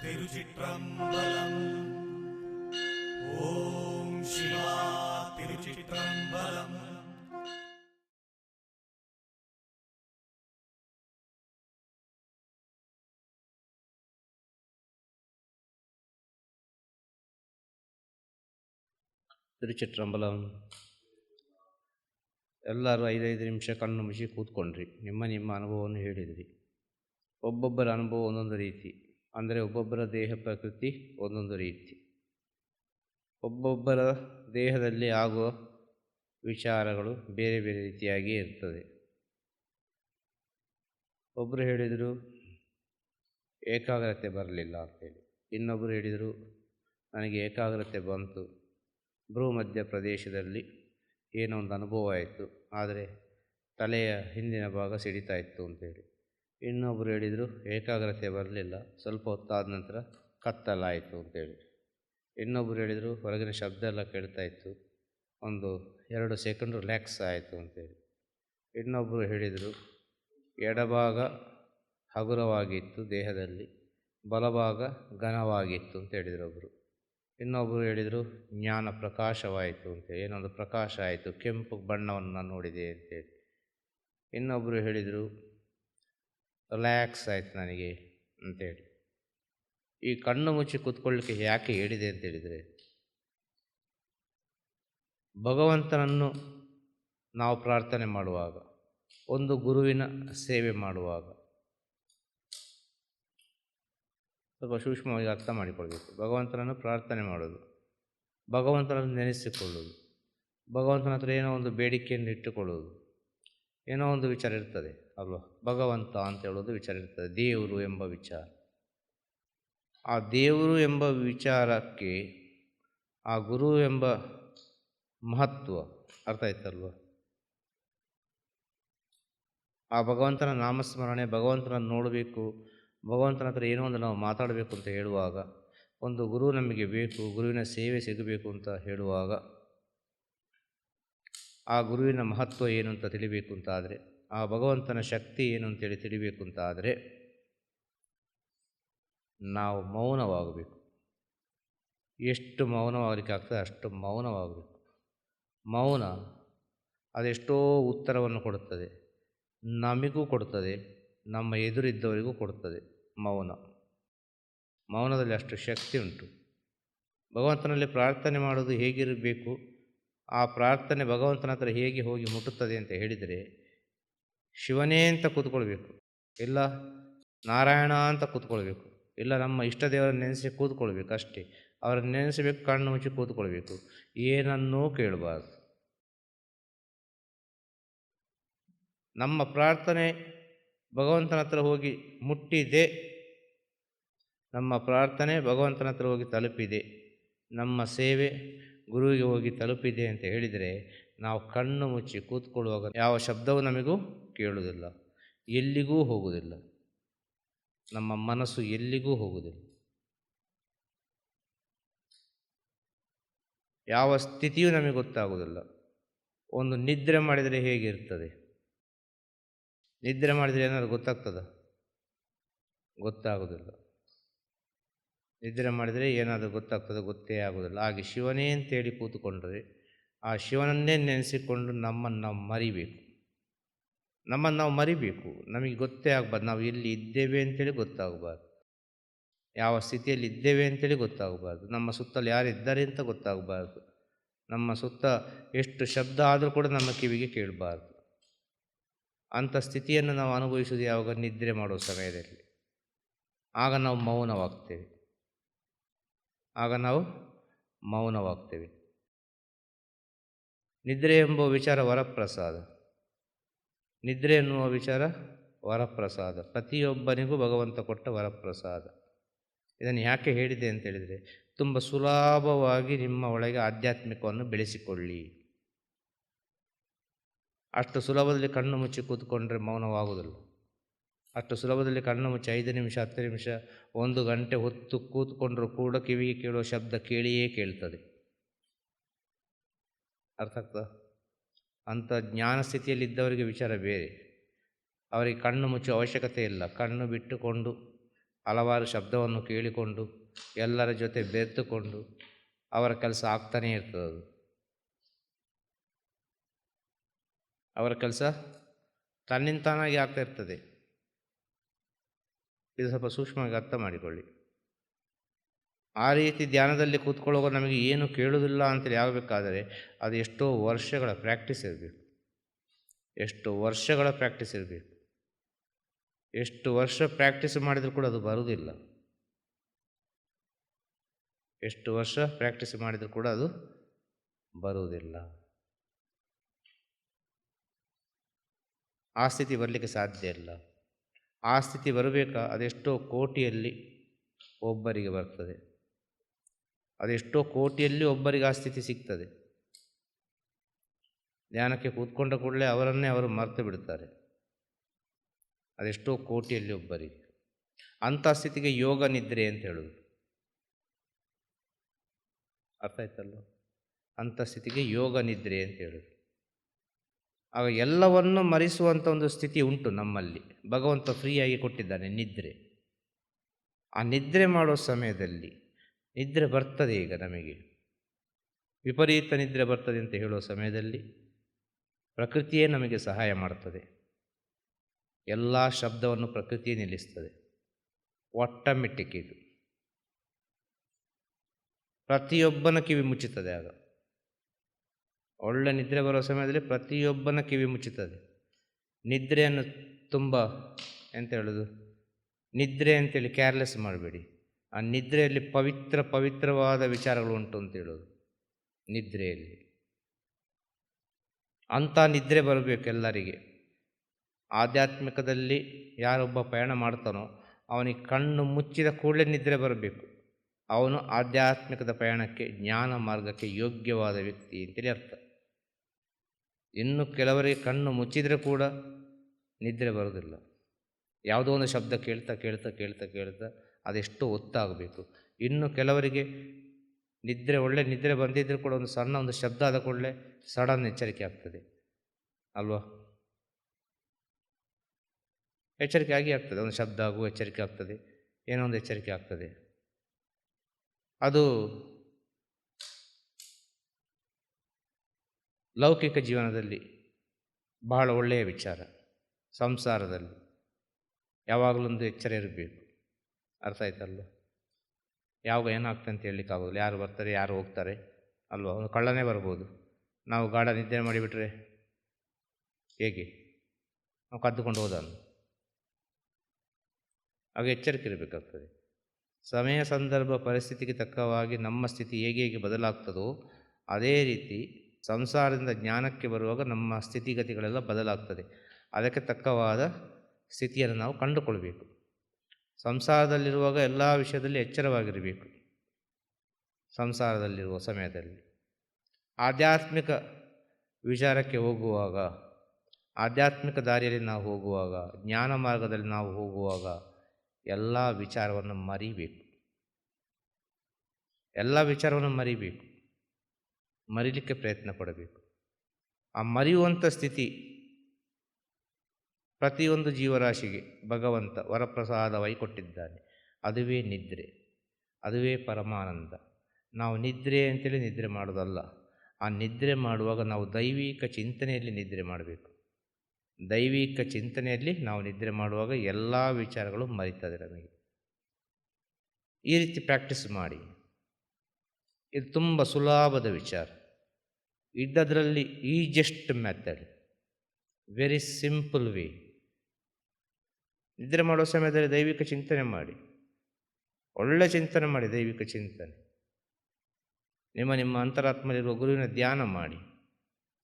திருச்சிற்றம்பலம் ஓம் சிவா திருச்சிற்றம்பலம் ತಿರುಚಿಟ್ರಂಬಲಂ ಎಲ್ಲರೂ ಐದೈದು ನಿಮಿಷ ಕಣ್ಣು ಮುಚ್ಚಿ ಕೂತ್ಕೊಂಡ್ರಿ ನಿಮ್ಮ ನಿಮ್ಮ ಅನುಭವವನ್ನು ಹೇಳಿದಿರಿ ಒಬ್ಬೊಬ್ಬರ ಅನುಭವ ಒಂದೊಂದು ರೀತಿ ಅಂದರೆ ಒಬ್ಬೊಬ್ಬರ ದೇಹ ಪ್ರಕೃತಿ ಒಂದೊಂದು ರೀತಿ. ಒಬ್ಬೊಬ್ಬರ ದೇಹದಲ್ಲಿ ಆಗುವ ವಿಚಾರಗಳು ಬೇರೆ ಬೇರೆ ರೀತಿಯಾಗಿ ಇರ್ತದೆ. ಒಬ್ಬರು ಹೇಳಿದರು, ಏಕಾಗ್ರತೆ ಬರಲಿಲ್ಲ ಅಂತೇಳಿ. ಇನ್ನೊಬ್ಬರು ಹೇಳಿದರು, ನನಗೆ ಏಕಾಗ್ರತೆ ಬಂತು. ಭ್ರೂಮಧ್ಯ ಪ್ರದೇಶದಲ್ಲಿ ಏನೋ ಒಂದು ಅನುಭವ ಆಯಿತು. ಆದರೆ ತಲೆಯ ಹಿಂದಿನ ಭಾಗ ಸಿಡಿತಾ ಇತ್ತು ಅಂತೇಳಿ. ಇನ್ನೊಬ್ಬರು ಹೇಳಿದರು, ಏಕಾಗ್ರತೆ ಬರಲಿಲ್ಲ. ಸ್ವಲ್ಪ ಹೊತ್ತಾದ ನಂತರ ಕತ್ತಲಾಯಿತು ಅಂತೇಳಿ ಇನ್ನೊಬ್ಬರು ಹೇಳಿದರು, ಹೊರಗಿನ ಶಬ್ದ ಎಲ್ಲ ಕೇಳ್ತಾ ಇತ್ತು. ಒಂದು ಎರಡು ಸೆಕೆಂಡ್ ರಿಲ್ಯಾಕ್ಸ್ ಆಯಿತು ಅಂತೇಳಿ ಇನ್ನೊಬ್ಬರು ಹೇಳಿದರು, ಎಡಭಾಗ ಹಗುರವಾಗಿತ್ತು ದೇಹದಲ್ಲಿ, ಬಲಭಾಗ ಘನವಾಗಿತ್ತು ಅಂತ ಹೇಳಿದರು ಒಬ್ಬರು ಇನ್ನೊಬ್ಬರು ಹೇಳಿದರು, ಜ್ಞಾನ ಪ್ರಕಾಶವಾಯಿತು ಅಂತೇಳಿ ಏನೊಂದು ಪ್ರಕಾಶ ಆಯಿತು, ಕೆಂಪು ಬಣ್ಣವನ್ನು ನಾನು ನೋಡಿದೆ ಅಂತೇಳಿ ಇನ್ನೊಬ್ಬರು ಹೇಳಿದರು ರಿಲ್ಯಾಕ್ಸ್ ಆಯಿತು ನನಗೆ ಅಂತೇಳಿ. ಈ ಕಣ್ಣು ಮುಚ್ಚಿ ಕೂತ್ಕೊಳ್ಳಿಕ್ಕೆ ಯಾಕೆ ಹೇಳಿದೆ ಅಂತ ಹೇಳಿದರೆ, ಭಗವಂತನನ್ನು ನಾವು ಪ್ರಾರ್ಥನೆ ಮಾಡುವಾಗ, ಒಂದು ಗುರುವಿನ ಸೇವೆ ಮಾಡುವಾಗ ಸ್ವಲ್ಪ ಸೂಕ್ಷ್ಮವಾಗಿ ಅರ್ಥ ಮಾಡಿಕೊಳ್ಬೇಕು. ಭಗವಂತನನ್ನು ಪ್ರಾರ್ಥನೆ ಮಾಡೋದು ಭಗವಂತನನ್ನು ನೆನೆಸಿಕೊಳ್ಳೋದು ಭಗವಂತನ ಹತ್ರ ಏನೋ ಒಂದು ಬೇಡಿಕೆಯನ್ನು ಇಟ್ಟುಕೊಳ್ಳೋದು ಏನೋ ಒಂದು ವಿಚಾರ ಇರ್ತದೆ. ಅಲ್ವಾ ಭಗವಂತ ಅಂತ ಹೇಳೋದು ವಿಚಾರ ಇರ್ತದೆ, ದೇವರು ಎಂಬ ವಿಚಾರ. ಆ ದೇವರು ಎಂಬ ವಿಚಾರಕ್ಕೆ ಆ ಗುರು ಎಂಬ ಮಹತ್ವ ಅರ್ಥ ಆಯ್ತಲ್ವ? ಆ ಭಗವಂತನ ನಾಮಸ್ಮರಣೆ, ಭಗವಂತನನ್ನು ನೋಡಬೇಕು, ಭಗವಂತನ ಹತ್ರ ಏನೋ ಒಂದು ನಾವು ಮಾತಾಡಬೇಕು ಅಂತ ಹೇಳುವಾಗ, ಒಂದು ಗುರು ನಮಗೆ ಬೇಕು, ಗುರುವಿನ ಸೇವೆ ಸಿಗಬೇಕು ಅಂತ ಹೇಳುವಾಗ, ಆ ಗುರುವಿನ ಮಹತ್ವ ಏನು ಅಂತ ತಿಳಿಬೇಕು ಅಂತ ಆದರೆ ಆ ಭಗವಂತನ ಶಕ್ತಿ ಏನು ಅಂತೇಳಿ ತಿಳಿಬೇಕು ಅಂತ ಆದರೆ ನಾವು ಮೌನವಾಗಬೇಕು. ಎಷ್ಟು ಮೌನವಾಗಲಿಕ್ಕೆ ಆಗ್ತದೆ ಅಷ್ಟು ಮೌನವಾಗಬೇಕು. ಮೌನ ಅದೆಷ್ಟೋ ಉತ್ತರವನ್ನು ಕೊಡುತ್ತದೆ. ನಮಗೂ ಕೊಡುತ್ತದೆ ನಮ್ಮ ಎದುರಿದ್ದವರಿಗೂ ಕೊಡುತ್ತದೆ ಮೌನ. ಮೌನದಲ್ಲಿ ಅಷ್ಟು ಶಕ್ತಿ ಉಂಟು. ಭಗವಂತನಲ್ಲಿ ಪ್ರಾರ್ಥನೆ ಮಾಡೋದು ಹೇಗಿರಬೇಕು? ಆ ಪ್ರಾರ್ಥನೆ ಭಗವಂತನ ಹತ್ರ ಹೇಗೆ ಹೋಗಿ ಮುಟ್ಟುತ್ತದೆ ಅಂತ ಹೇಳಿದರೆ ಶಿವನೇ ಅಂತ ಕೂತ್ಕೊಳ್ಬೇಕು. ಇಲ್ಲ ನಾರಾಯಣ ಅಂತ ಕೂತ್ಕೊಳ್ಬೇಕು. ಇಲ್ಲ ನಮ್ಮ ಇಷ್ಟ ದೇವರ ನೆನೆಸಿ ಕೂತ್ಕೊಳ್ಬೇಕು ಅಷ್ಟೇ. ಅವರನ್ನು ನೆನೆಸಬೇಕು, ಕಣ್ಣು ಮುಚ್ಚಿ ಕೂತ್ಕೊಳ್ಬೇಕು. ಏನನ್ನೂ ಕೇಳಬಾರ್ದು. ನಮ್ಮ ಪ್ರಾರ್ಥನೆ ಭಗವಂತನ ಹತ್ರ ಹೋಗಿ ಮುಟ್ಟಿದೆ. ನಮ್ಮ ಪ್ರಾರ್ಥನೆ ಭಗವಂತನ ಹತ್ರ ಹೋಗಿ ತಲುಪಿದೆ. ನಮ್ಮ ಸೇವೆ ಗುರುವಿಗೆ ಹೋಗಿ ತಲುಪಿದೆ ಅಂತ ಹೇಳಿದರೆ ನಾವು ಕಣ್ಣು ಮುಚ್ಚಿ ಕೂತ್ಕೊಳ್ಳುವಾಗ ಯಾವ ಶಬ್ದವೂ ನಮಗೂ ಕೇಳುವುದಿಲ್ಲ. ಎಲ್ಲಿಗೂ ಹೋಗುವುದಿಲ್ಲ. ನಮ್ಮ ಮನಸ್ಸು ಎಲ್ಲಿಗೂ ಹೋಗುವುದಿಲ್ಲ. ಯಾವ ಸ್ಥಿತಿಯೂ ನಮಗೆ ಗೊತ್ತಾಗುವುದಿಲ್ಲ. ಒಂದು ನಿದ್ರೆ ಮಾಡಿದರೆ ಹೇಗಿರ್ತದೆ ನಿದ್ರೆ ಮಾಡಿದರೆ ಏನಾದರೂ ಗೊತ್ತಾಗ್ತದ? ಗೊತ್ತಾಗೋದಿಲ್ಲ ನಿದ್ರೆ ಮಾಡಿದರೆ ಏನಾದರೂ ಗೊತ್ತಾಗ್ತದೆ ಗೊತ್ತೇ ಆಗೋದಿಲ್ಲ ಹಾಗೆ ಶಿವನೇ ಅಂತೇಳಿ ಕೂತ್ಕೊಂಡ್ರೆ ಆ ಶಿವನನ್ನೇ ನೆನೆಸಿಕೊಂಡು ನಮ್ಮನ್ನು ನಾವು ಮರಿಬೇಕು. ನಮ್ಮನ್ನು ನಾವು ಮರಿಬೇಕು. ನಮಗೆ ಗೊತ್ತೇ ಆಗಬಾರ್ದು. ನಾವು ಎಲ್ಲಿ ಇದ್ದೇವೆ ಅಂತೇಳಿ ಗೊತ್ತಾಗಬಾರ್ದು. ಯಾವ ಸ್ಥಿತಿಯಲ್ಲಿ ಇದ್ದೇವೆ ಅಂತೇಳಿ ಗೊತ್ತಾಗಬಾರ್ದು. ನಮ್ಮ ಸುತ್ತಲು ಯಾರಿದ್ದಾರೆ ಅಂತ ಗೊತ್ತಾಗಬಾರ್ದು. ನಮ್ಮ ಸುತ್ತ ಎಷ್ಟು ಶಬ್ದ ಆದರೂ ಕೂಡ ನಮ್ಮ ಕಿವಿಗೆ ಕೇಳಬಾರ್ದು. ಅಂಥ ಸ್ಥಿತಿಯನ್ನು ನಾವು ಅನುಭವಿಸೋದು ಯಾವಾಗ? ನಿದ್ರೆ ಮಾಡುವ ಸಮಯದಲ್ಲಿ. ಆಗ ನಾವು ಮೌನವಾಗ್ತೇವೆ. ಆಗ ನಾವು ಮೌನವಾಗ್ತೇವೆ. ನಿದ್ರೆ ಎಂಬುವ ವಿಚಾರ ವರಪ್ರಸಾದ. ನಿದ್ರೆ ಎನ್ನುವ ವಿಚಾರ ವರಪ್ರಸಾದ. ಪ್ರತಿಯೊಬ್ಬನಿಗೂ ಭಗವಂತ ಕೊಟ್ಟ ವರಪ್ರಸಾದ. ಇದನ್ನು ಯಾಕೆ ಹೇಳಿದೆ ಅಂತ ಹೇಳಿದರೆ, ತುಂಬ ಸುಲಭವಾಗಿ ನಿಮ್ಮ ಒಳಗೆ ಆಧ್ಯಾತ್ಮಿಕವನ್ನು ಬೆಳೆಸಿಕೊಳ್ಳಿ. ಅಷ್ಟು ಸುಲಭದಲ್ಲಿ ಕಣ್ಣು ಮುಚ್ಚಿ ಕೂತ್ಕೊಂಡ್ರೆ ಮೌನವಾಗುವುದಿಲ್ಲ. ಅಷ್ಟು ಸುಲಭದಲ್ಲಿ ಕಣ್ಣು ಮುಚ್ಚಿ ಐದು ನಿಮಿಷ, ಹತ್ತು ನಿಮಿಷ, ಒಂದು ಗಂಟೆ ಹೊತ್ತು ಕೂತ್ಕೊಂಡ್ರೂ ಕೂಡ ಕಿವಿಗೆ ಕೇಳುವ ಶಬ್ದ ಕೇಳಿಯೇ ಕೇಳ್ತದೆ. ಅರ್ಥ ಆಗ್ತದ? ಅಂಥ ಜ್ಞಾನ ಸ್ಥಿತಿಯಲ್ಲಿದ್ದವರಿಗೆ ವಿಚಾರ ಬೇರೆ. ಅವರಿಗೆ ಕಣ್ಣು ಮುಚ್ಚುವ ಅವಶ್ಯಕತೆ ಇಲ್ಲ. ಕಣ್ಣು ಬಿಟ್ಟುಕೊಂಡು, ಹಲವಾರು ಶಬ್ದವನ್ನು ಕೇಳಿಕೊಂಡು, ಎಲ್ಲರ ಜೊತೆ ಬೆರೆತುಕೊಂಡು ಅವರ ಕೆಲಸ ಆಗ್ತಾನೇ ಇರ್ತದೆ ಅದು. ಅವರ ಕೆಲಸ ತನ್ನಿಂತಾನಾಗಿ ಆಗ್ತಾ ಇರ್ತದೆ. ಇದು ಸ್ವಲ್ಪ ಸೂಕ್ಷ್ಮವಾಗಿ ಅರ್ಥ ಮಾಡಿಕೊಳ್ಳಿ. ಆ ರೀತಿ ಧ್ಯಾನದಲ್ಲಿ ಕೂತ್ಕೊಳ್ಳುವಾಗ ನಮಗೆ ಏನು ಕೇಳೋದಿಲ್ಲ ಅಂತೇಳಿ ಆಗಬೇಕಾದರೆ ಅದು ಎಷ್ಟೋ ವರ್ಷಗಳ ಪ್ರಾಕ್ಟೀಸ್ ಇರಬೇಕು. ಎಷ್ಟು ವರ್ಷಗಳ ಪ್ರಾಕ್ಟೀಸ್ ಇರಬೇಕು. ಎಷ್ಟು ವರ್ಷ ಪ್ರಾಕ್ಟೀಸ್ ಮಾಡಿದರೂ ಕೂಡ ಅದು ಬರುವುದಿಲ್ಲ. ಎಷ್ಟು ವರ್ಷ ಪ್ರಾಕ್ಟೀಸ್ ಮಾಡಿದರೂ ಕೂಡ ಅದು ಬರುವುದಿಲ್ಲ. ಆ ಸ್ಥಿತಿ ಬರಲಿಕ್ಕೆ ಸಾಧ್ಯ ಇಲ್ಲ. ಆ ಸ್ಥಿತಿ ಬರಬೇಕಾ ಅದೆಷ್ಟೋ ಕೋಟಿಯಲ್ಲಿ ಒಬ್ಬರಿಗೆ ಬರ್ತದೆ. ಅದೆಷ್ಟೋ ಕೋಟಿಯಲ್ಲಿ ಒಬ್ಬರಿಗೆ ಆ ಸ್ಥಿತಿ ಸಿಗ್ತದೆ. ಧ್ಯಾನಕ್ಕೆ ಕೂತ್ಕೊಂಡ ಕೂಡಲೇ ಅವರನ್ನೇ ಅವರು ಮರೆತು ಬಿಡ್ತಾರೆ. ಅದೆಷ್ಟೋ ಕೋಟಿಯಲ್ಲಿ ಒಬ್ಬರಿಗೆ. ಅಂಥ ಸ್ಥಿತಿಗೆ ಯೋಗ ನಿದ್ರೆ ಅಂತ ಹೇಳೋದು. ಅರ್ಥ ಆಯ್ತಲ್ಲ ಅಂಥ ಸ್ಥಿತಿಗೆ ಯೋಗ ನಿದ್ರೆ ಅಂತ ಹೇಳೋದು. ಆಗ ಎಲ್ಲವನ್ನು ಮರೆಸುವಂಥ ಒಂದು ಸ್ಥಿತಿ ಉಂಟು ನಮ್ಮಲ್ಲಿ. ಭಗವಂತ ಫ್ರೀಯಾಗಿ ಕೊಟ್ಟಿದ್ದಾನೆ ನಿದ್ರೆ. ಆ ನಿದ್ರೆ ಮಾಡೋ ಸಮಯದಲ್ಲಿ ನಿದ್ರೆ ಬರ್ತದೆ ಈಗ ನಮಗೆ. ವಿಪರೀತ ನಿದ್ರೆ ಬರ್ತದೆ ಅಂತ ಹೇಳುವ ಸಮಯದಲ್ಲಿ ಪ್ರಕೃತಿಯೇ ನಮಗೆ ಸಹಾಯ ಮಾಡ್ತದೆ. ಎಲ್ಲ ಶಬ್ದವನ್ನು ಪ್ರಕೃತಿಯೇ ನಿಲ್ಲಿಸ್ತದೆ. ಆಟೋಮೆಟಿಕ್ ಇದು. ಪ್ರತಿಯೊಬ್ಬನ ಕಿವಿ ಮುಚ್ಚುತ್ತದೆ ಆಗ. ಒಳ್ಳೆ ನಿದ್ರೆ ಬರೋ ಸಮಯದಲ್ಲಿ ಪ್ರತಿಯೊಬ್ಬನ ಕಿವಿ ಮುಚ್ಚುತ್ತದೆ. ನಿದ್ರೆಯನ್ನು ತುಂಬ ಎಂತ ಹೇಳೋದು? ನಿದ್ರೆ ಅಂತೇಳಿ ಕೇರ್ಲೆಸ್ ಮಾಡಬೇಡಿ. ಆ ನಿದ್ರೆಯಲ್ಲಿ ಪವಿತ್ರ, ಪವಿತ್ರವಾದ ವಿಚಾರಗಳು ಉಂಟು ಅಂತ ಹೇಳೋದು. ನಿದ್ರೆಯಲ್ಲಿ. ಅಂಥ ನಿದ್ರೆ ಬರಬೇಕು ಎಲ್ಲರಿಗೆ. ಆಧ್ಯಾತ್ಮಿಕದಲ್ಲಿ ಯಾರೊಬ್ಬ ಪಯಣ ಮಾಡ್ತಾನೋ ಅವನಿಗೆ ಕಣ್ಣು ಮುಚ್ಚಿದ ಕೂಡಲೇ ನಿದ್ರೆ ಬರಬೇಕು. ಅವನು ಆಧ್ಯಾತ್ಮಿಕದ ಪಯಣಕ್ಕೆ ಜ್ಞಾನ ಮಾರ್ಗಕ್ಕೆ ಯೋಗ್ಯವಾದ ವ್ಯಕ್ತಿ ಅಂತೇಳಿ ಅರ್ಥ. ಇನ್ನು ಕೆಲವರಿಗೆ ಕಣ್ಣು ಮುಚ್ಚಿದರೆ ಕೂಡ ನಿದ್ರೆ ಬರೋದಿಲ್ಲ. ಯಾವುದೋ ಒಂದು ಶಬ್ದ ಕೇಳ್ತಾ ಕೇಳ್ತಾ ಕೇಳ್ತಾ ಕೇಳ್ತಾ ಅದೆಷ್ಟೋ ಒತ್ತಾಗಬೇಕು. ಇನ್ನು ಕೆಲವರಿಗೆ ನಿದ್ರೆ, ಒಳ್ಳೆ ನಿದ್ರೆ ಬಂದಿದ್ದರೂ ಕೂಡ ಒಂದು ಸಣ್ಣ ಒಂದು ಶಬ್ದ ಆದ ಕೂಡಲೇ ಸಡನ್ ಎಚ್ಚರಿಕೆ ಆಗ್ತದೆ. ಅಲ್ವಾ? ಎಚ್ಚರಿಕೆ ಆಗಿ ಆಗ್ತದೆ. ಒಂದು ಶಬ್ದ ಆಗುವ ಎಚ್ಚರಿಕೆ ಆಗ್ತದೆ. ಏನೋ ಒಂದು ಎಚ್ಚರಿಕೆ ಆಗ್ತದೆ. ಅದು ಲೌಕಿಕ ಜೀವನದಲ್ಲಿ ಬಹಳ ಒಳ್ಳೆಯ ವಿಚಾರ. ಸಂಸಾರದಲ್ಲಿ ಯಾವಾಗಲೊಂದು ಎಚ್ಚರ ಇರಬೇಕು. ಅರ್ಥ ಆಯ್ತಲ್ವ? ಯಾವಾಗ ಏನಾಗ್ತದೆ ಅಂತ ಹೇಳಲಿಕ್ಕಾಗೋದಿಲ್ಲ. ಯಾರು ಬರ್ತಾರೆ, ಯಾರು ಹೋಗ್ತಾರೆ, ಅಲ್ವಾ? ಒಂದು ಕಳ್ಳನೇ ಬರ್ಬೋದು. ನಾವು ಗಾಢ ನಿದ್ದೆ ಮಾಡಿಬಿಟ್ರೆ ಹೇಗೆ? ನಾವು ಕದ್ದುಕೊಂಡು ಹೋದನು ಆಗ ಎಚ್ಚರಿಕೆ ಇರಬೇಕಾಗ್ತದೆ. ಸಮಯ, ಸಂದರ್ಭ, ಪರಿಸ್ಥಿತಿಗೆ ತಕ್ಕವಾಗಿ ನಮ್ಮ ಸ್ಥಿತಿ ಹೇಗೆ ಹೇಗೆ ಬದಲಾಗ್ತದೋ, ಅದೇ ರೀತಿ ಸಂಸಾರದಿಂದ ಜ್ಞಾನಕ್ಕೆ ಬರುವಾಗ ನಮ್ಮ ಸ್ಥಿತಿಗತಿಗಳೆಲ್ಲ ಬದಲಾಗ್ತದೆ. ಅದಕ್ಕೆ ತಕ್ಕವಾದ ಸ್ಥಿತಿಯನ್ನು ನಾವು ಕಂಡುಕೊಳ್ಬೇಕು. ಸಂಸಾರದಲ್ಲಿರುವಾಗ ಎಲ್ಲ ವಿಷಯದಲ್ಲಿ ಎಚ್ಚರವಾಗಿರಬೇಕು. ಸಂಸಾರದಲ್ಲಿರುವ ಸಮಯದಲ್ಲಿ. ಆಧ್ಯಾತ್ಮಿಕ ವಿಚಾರಕ್ಕೆ ಹೋಗುವಾಗ, ಆಧ್ಯಾತ್ಮಿಕ ದಾರಿಯಲ್ಲಿ ನಾವು ಹೋಗುವಾಗ, ಜ್ಞಾನ ಮಾರ್ಗದಲ್ಲಿ ನಾವು ಹೋಗುವಾಗ ಎಲ್ಲ ವಿಚಾರವನ್ನು ಮರಿಬೇಕು. ಎಲ್ಲ ವಿಚಾರವನ್ನು ಮರಿಬೇಕು. ಮರಿಲಿಕ್ಕೆ ಪ್ರಯತ್ನ ಪಡಬೇಕು. ಆ ಮರೆಯುವಂಥ ಸ್ಥಿತಿ ಪ್ರತಿಯೊಂದು ಜೀವರಾಶಿಗೆ ಭಗವಂತ ವರಪ್ರಸಾದವಾಗಿ ಕೊಟ್ಟಿದ್ದಾನೆ. ಅದುವೇ ನಿದ್ರೆ, ಅದುವೇ ಪರಮಾನಂದ. ನಾವು ನಿದ್ರೆ ಅಂತೇಳಿ ನಿದ್ರೆ ಮಾಡೋದಲ್ಲ ಆ ನಿದ್ರೆ ಮಾಡುವಾಗ ನಾವು ದೈವಿಕ ಚಿಂತನೆಯಲ್ಲಿ ನಿದ್ರೆ ಮಾಡಬೇಕು. ದೈವಿಕ ಚಿಂತನೆಯಲ್ಲಿ ನಾವು ನಿದ್ರೆ ಮಾಡುವಾಗ ಎಲ್ಲ ವಿಚಾರಗಳು ಮರಿತದೆ ನಮಗೆ. ಈ ರೀತಿ ಪ್ರಾಕ್ಟೀಸ್ ಮಾಡಿ. ಇದು ತುಂಬ ಸುಲಭದ ವಿಚಾರ. ಇದ್ದದರಲ್ಲಿ easiest method very simple way ನಿದ್ರೆ ಮಾಡುವ ಸಮಯದಲ್ಲಿ ದೈವಿಕ ಚಿಂತನೆ ಮಾಡಿ. ಒಳ್ಳೆ ಚಿಂತನೆ ಮಾಡಿ, ದೈವಿಕ ಚಿಂತನೆ. ನಿಮ್ಮ ನಿಮ್ಮ ಅಂತರಾತ್ಮದಲ್ಲಿರುವ ಗುರುವಿನ ಧ್ಯಾನ ಮಾಡಿ.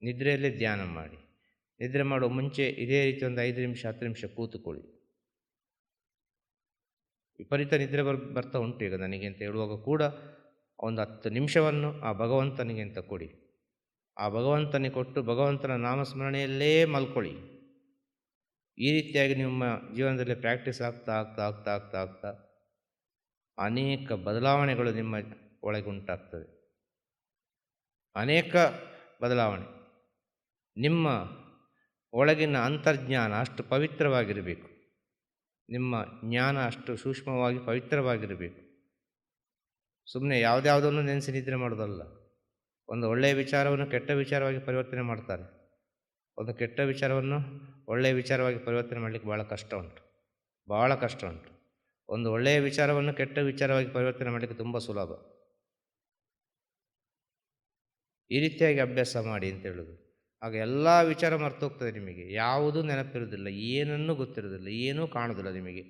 ನಿದ್ರೆಯಲ್ಲೇ ಧ್ಯಾನ ಮಾಡಿ. ನಿದ್ರೆ ಮಾಡುವ ಮುಂಚೆ ಇದೇ ರೀತಿ ಒಂದು ಐದು ನಿಮಿಷ, ಹತ್ತು ನಿಮಿಷ ಕೂತುಕೊಳ್ಳಿ. ವಿಪರೀತ ನಿದ್ರೆ ಬರ್, ಬರ್ತಾ ಉಂಟು ಈಗ ನನಗೆ ಅಂತ ಹೇಳುವಾಗ ಕೂಡ ಒಂದು ಹತ್ತು ನಿಮಿಷವನ್ನು ಆ ಭಗವಂತನಿಗೆ ಅಂತ ಕೊಡಿ. ಆ ಭಗವಂತನಿಗೆ ಕೊಟ್ಟು ಭಗವಂತನ ನಾಮಸ್ಮರಣೆಯಲ್ಲೇ ಮಲ್ಕೊಳ್ಳಿ. ಈ ರೀತಿಯಾಗಿ ನಿಮ್ಮ ಜೀವನದಲ್ಲಿ ಪ್ರಾಕ್ಟೀಸ್ ಆಗ್ತಾ ಆಗ್ತಾ ಆಗ್ತಾ ಆಗ್ತಾ ಆಗ್ತಾ ಅನೇಕ ಬದಲಾವಣೆಗಳು ನಿಮ್ಮ ಒಳಗೆ ಉಂಟಾಗ್ತದೆ ಅನೇಕ ಬದಲಾವಣೆ. ನಿಮ್ಮ ಒಳಗಿನ ಅಂತರ್ಜ್ಞಾನ ಅಷ್ಟು ಪವಿತ್ರವಾಗಿರಬೇಕು. ನಿಮ್ಮ ಜ್ಞಾನ ಅಷ್ಟು ಸೂಕ್ಷ್ಮವಾಗಿ ಪವಿತ್ರವಾಗಿರಬೇಕು. ಸುಮ್ಮನೆ ಯಾವುದ್ಯಾವುದನ್ನು ನೆನೆಸಿ ನಿದ್ರೆ ಮಾಡೋದಲ್ಲ. ಒಂದು ಒಳ್ಳೆಯ ವಿಚಾರವನ್ನು ಕೆಟ್ಟ ವಿಚಾರವಾಗಿ ಪರಿವರ್ತನೆ ಮಾಡ್ತಾರೆ. ಒಂದು ಕೆಟ್ಟ ವಿಚಾರವನ್ನು ಒಳ್ಳೆಯ ವಿಚಾರವಾಗಿ ಪರಿವರ್ತನೆ ಮಾಡಲಿಕ್ಕೆ ಭಾಳ ಕಷ್ಟ ಉಂಟು. ಭಾಳ ಕಷ್ಟ ಉಂಟು. ಒಂದು ಒಳ್ಳೆಯ ವಿಚಾರವನ್ನು ಕೆಟ್ಟ ವಿಚಾರವಾಗಿ ಪರಿವರ್ತನೆ ಮಾಡಲಿಕ್ಕೆ ತುಂಬ ಸುಲಭ. ಈ ರೀತಿಯಾಗಿ ಅಭ್ಯಾಸ ಮಾಡಿ ಅಂತ ಹೇಳೋದು. ಆಗ ಎಲ್ಲ ವಿಚಾರ ಮರ್ತೋಗ್ತದೆ ನಿಮಗೆ. ಯಾವುದೂ ನೆನಪಿರುವುದಿಲ್ಲ, ಏನನ್ನೂ ಗೊತ್ತಿರೋದಿಲ್ಲ ಏನೂ ಕಾಣೋದಿಲ್ಲ ನಿಮಗೆ.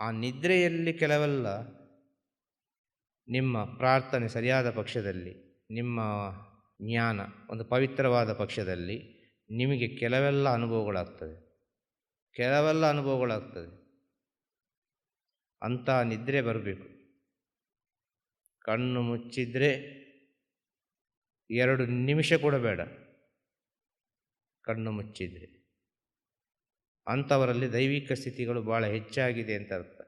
ಆ ನಿದ್ರೆಯಲ್ಲಿ ಕೆಲವೆಲ್ಲ ನಿಮ್ಮ ಪ್ರಾರ್ಥನೆ ಸರಿಯಾದ ಪಕ್ಷದಲ್ಲಿ, ನಿಮ್ಮ ಜ್ಞಾನ ಒಂದು ಪವಿತ್ರವಾದ ಪಕ್ಷದಲ್ಲಿ ನಿಮಗೆ ಕೆಲವೆಲ್ಲ ಅನುಭವಗಳಾಗ್ತದೆ. ಕೆಲವೆಲ್ಲ ಅನುಭವಗಳಾಗ್ತದೆ. ಅಂಥ ನಿದ್ರೆ ಬರಬೇಕು. ಕಣ್ಣು ಮುಚ್ಚಿದರೆ ಎರಡು ನಿಮಿಷ ಕೂಡ ಬೇಡ. ಕಣ್ಣು ಮುಚ್ಚಿದರೆ. ಅಂಥವರಲ್ಲಿ ದೈವಿಕ ಸ್ಥಿತಿಗಳು ಭಾಳ ಹೆಚ್ಚಾಗಿದೆ ಅಂತ ಅರ್ಥ.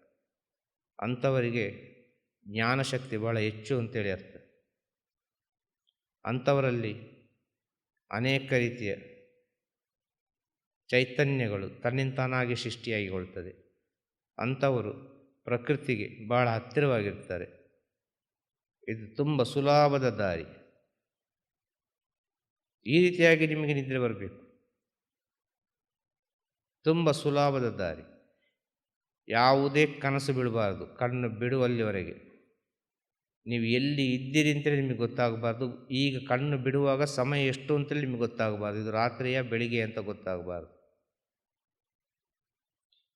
ಅಂಥವರಿಗೆ ಜ್ಞಾನಶಕ್ತಿ ಭಾಳ ಹೆಚ್ಚು ಅಂತೇಳಿ ಅರ್ಥ. ಅಂಥವರಲ್ಲಿ ಅನೇಕ ರೀತಿಯ ಚೈತನ್ಯಗಳು ತನ್ನಿಂತಾನಾಗಿ ಸೃಷ್ಟಿಯಾಗಿಕೊಳ್ತದೆ ಅಂಥವರು ಪ್ರಕೃತಿಗೆ ಭಾಳ ಹತ್ತಿರವಾಗಿರ್ತಾರೆ. ಇದು ತುಂಬ ಸುಲಭದ ದಾರಿ. ಈ ರೀತಿಯಾಗಿ ನಿಮಗೆ ನಿದ್ರೆ ಬರಬೇಕು. ತುಂಬ ಸುಲಭದ ದಾರಿ. ಯಾವುದೇ ಕನಸು ಬಿಡಬಾರ್ದು ಕಣ್ಣು ಬಿಡುವಲ್ಲಿವರೆಗೆ. ನೀವು ಎಲ್ಲಿ ಇದ್ದೀರಿ ಅಂತೇಳಿ ನಿಮಗೆ ಗೊತ್ತಾಗಬಾರ್ದು. ಈಗ ಕಣ್ಣು ಬಿಡುವಾಗ ಸಮಯ ಎಷ್ಟು ಅಂತೇಳಿ ನಿಮಗೆ ಗೊತ್ತಾಗಬಾರ್ದು. ಇದು ರಾತ್ರಿಯ ಬೆಳಿಗ್ಗೆ ಅಂತ ಗೊತ್ತಾಗಬಾರ್ದು.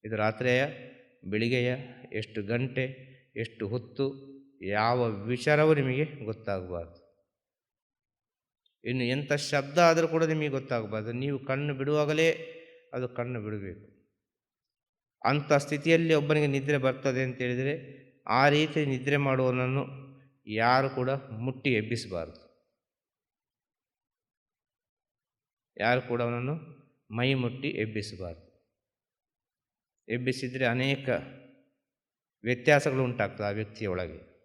ಇದು ರಾತ್ರಿಯ, ಬೆಳಿಗ್ಗೆಯ ಎಷ್ಟು ಗಂಟೆ, ಎಷ್ಟು ಹೊತ್ತು, ಯಾವ ವಿಚಾರವೂ ನಿಮಗೆ ಗೊತ್ತಾಗಬಾರ್ದು. ಇನ್ನು ಎಂಥ ಶಬ್ದ ಆದರೂ ಕೂಡ ನಿಮಗೆ ಗೊತ್ತಾಗಬಾರ್ದು. ನೀವು ಕಣ್ಣು ಬಿಡುವಾಗಲೇ ಅದು ಕಣ್ಣು ಬಿಡಬೇಕು. ಅಂಥ ಸ್ಥಿತಿಯಲ್ಲಿ ಒಬ್ಬನಿಗೆ ನಿದ್ರೆ ಬರ್ತದೆ ಅಂತೇಳಿದರೆ ಆ ರೀತಿ ನಿದ್ರೆ ಮಾಡುವವನನ್ನು ಯಾರು ಕೂಡ ಮುಟ್ಟಿ ಎಬ್ಬಿಸಬಾರ್ದು. ಯಾರು ಕೂಡ ಅವನನ್ನು ಮೈ ಮುಟ್ಟಿ ಎಬ್ಬಿಸಬಾರ್ದು. ಎಬ್ಬಿಸಿದರೆ ಅನೇಕ ವ್ಯತ್ಯಾಸಗಳು ಉಂಟಾಗ್ತದೆ ಆ ವ್ಯಕ್ತಿಯ ಒಳಗೆ.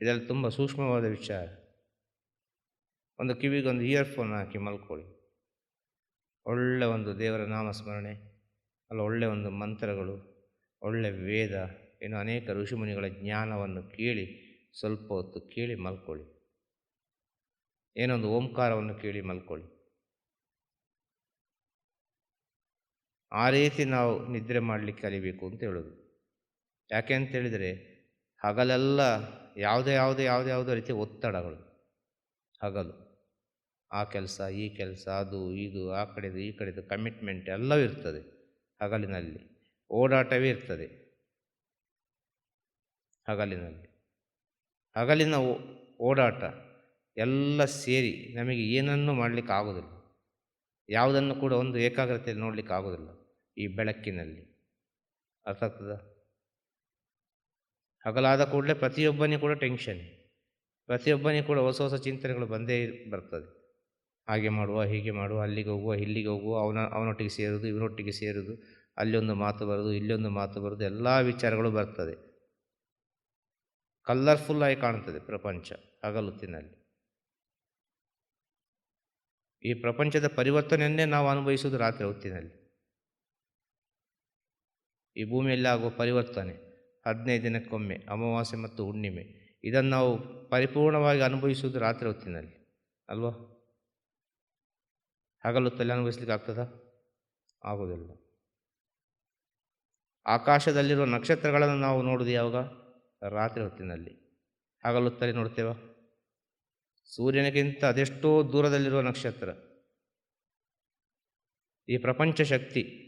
ಇದರಲ್ಲಿ ತುಂಬ ಸೂಕ್ಷ್ಮವಾದ ವಿಚಾರ ಒಂದು ಕಿವಿಗೆ ಒಂದು ಇಯರ್ಫೋನ್ ಹಾಕಿ ಮಲ್ಕೊಳ್ಳಿ. ಒಳ್ಳೆ ಒಂದು ದೇವರ ನಾಮಸ್ಮರಣೆ, ಅಲ್ಲ ಒಳ್ಳೆ ಒಂದು ಮಂತ್ರಗಳು, ಒಳ್ಳೆ ವೇದ, ಇನ್ನು ಅನೇಕ ಋಷಿಮುನಿಗಳ ಜ್ಞಾನವನ್ನು ಕೇಳಿ, ಸ್ವಲ್ಪ ಹೊತ್ತು ಕೇಳಿ ಮಲ್ಕೊಳ್ಳಿ. ಏನೊಂದು ಓಂಕಾರವನ್ನು ಕೇಳಿ ಮಲ್ಕೊಳ್ಳಿ. ಆ ರೀತಿ ನಾವು ನಿದ್ರೆ ಮಾಡಲಿಕ್ಕೆ ಕಲಿಬೇಕು ಅಂತ ಹೇಳೋದು. ಯಾಕೆ ಅಂತೇಳಿದರೆ ಹಗಲೆಲ್ಲ ಯಾವುದೇ ಯಾವುದೇ ಯಾವುದೇ ಯಾವುದೇ ರೀತಿಯ ಒತ್ತಡಗಳು. ಹಗಲು. ಆ ಕೆಲಸ, ಈ ಕೆಲಸ, ಅದು, ಇದು, ಆ ಕಡೆದು, ಈ ಕಡೆದು ಕಮಿಟ್ಮೆಂಟ್ ಎಲ್ಲವೂ ಇರ್ತದೆ ಹಗಲಿನಲ್ಲಿ. ಓಡಾಟವೇ ಇರ್ತದೆ. ಹಗಲಿನಲ್ಲಿ. ಹಗಲಿನ ಓಡಾಟ ಎಲ್ಲ ಸೇರಿ ನಮಗೆ ಏನನ್ನೂ ಮಾಡಲಿಕ್ಕೆ ಆಗೋದಿಲ್ಲ ಯಾವುದನ್ನು ಕೂಡ ಒಂದು ಏಕಾಗ್ರತೆಯಲ್ಲಿ ನೋಡಲಿಕ್ಕೆ ಆಗೋದಿಲ್ಲ ಈ ಬೆಳಕಿನಲ್ಲಿ. ಅರ್ಥ ಆಗ್ತದ ಹಗಲಾದ ಕೂಡಲೇ ಪ್ರತಿಯೊಬ್ಬನಿಗೂ ಕೂಡ ಟೆನ್ಷನ್ ಪ್ರತಿಯೊಬ್ಬನಿಗೂ ಕೂಡ ಹೊಸ ಹೊಸ ಚಿಂತನೆಗಳು ಬಂದೇ ಬರ್ತದೆ. ಹಾಗೆ ಮಾಡುವ, ಹೀಗೆ ಮಾಡುವ, ಅಲ್ಲಿಗೆ ಹೋಗುವ, ಇಲ್ಲಿಗೆ ಹೋಗುವ, ಅವನ, ಅವನೊಟ್ಟಿಗೆ ಸೇರೋದು ಇವನೊಟ್ಟಿಗೆ ಸೇರೋದು ಅಲ್ಲೊಂದು ಮಾತು ಬರೋದು ಇಲ್ಲೊಂದು ಮಾತು ಬರೋದು ಎಲ್ಲ ವಿಚಾರಗಳು ಬರ್ತದೆ. ಕಲರ್ಫುಲ್ಲಾಗಿ ಕಾಣ್ತದೆ ಪ್ರಪಂಚ ಹಗಲುತ್ತಿನಲ್ಲಿ. ಈ ಪ್ರಪಂಚದ ಪರಿವರ್ತನೆಯನ್ನೇ ನಾವು ಅನುಭವಿಸುವುದು ರಾತ್ರಿ ಹೊತ್ತಿನಲ್ಲಿ. ಈ ಭೂಮಿಯಲ್ಲಿ ಆಗುವ ಪರಿವರ್ತನೆ, ಹದಿನೈದು ದಿನಕ್ಕೊಮ್ಮೆ, ಅಮಾವಾಸ್ಯೆ ಮತ್ತು ಹುಣ್ಣಿಮೆ. ಇದನ್ನು ನಾವು ಪರಿಪೂರ್ಣವಾಗಿ ಅನುಭವಿಸುವುದು ರಾತ್ರಿ ಹೊತ್ತಿನಲ್ಲಿ, ಅಲ್ವಾ? ಹಗಲೊತ್ತಲ್ಲಿ ಅನುಭವಿಸ್ಲಿಕ್ಕೆ ಆಗ್ತದಾ? ಆಗೋದಿಲ್ಲ ಆಕಾಶದಲ್ಲಿರುವ ನಕ್ಷತ್ರಗಳನ್ನು ನಾವು ನೋಡೋದು ಯಾವಾಗ? ರಾತ್ರಿ ಹೊತ್ತಿನಲ್ಲಿ. ಹಗಲೊತ್ತಲ್ಲಿ ನೋಡ್ತೇವ ಸೂರ್ಯನಿಗಿಂತ ಅದೆಷ್ಟೋ ದೂರದಲ್ಲಿರುವ ನಕ್ಷತ್ರ. ಈ ಪ್ರಪಂಚ ಶಕ್ತಿ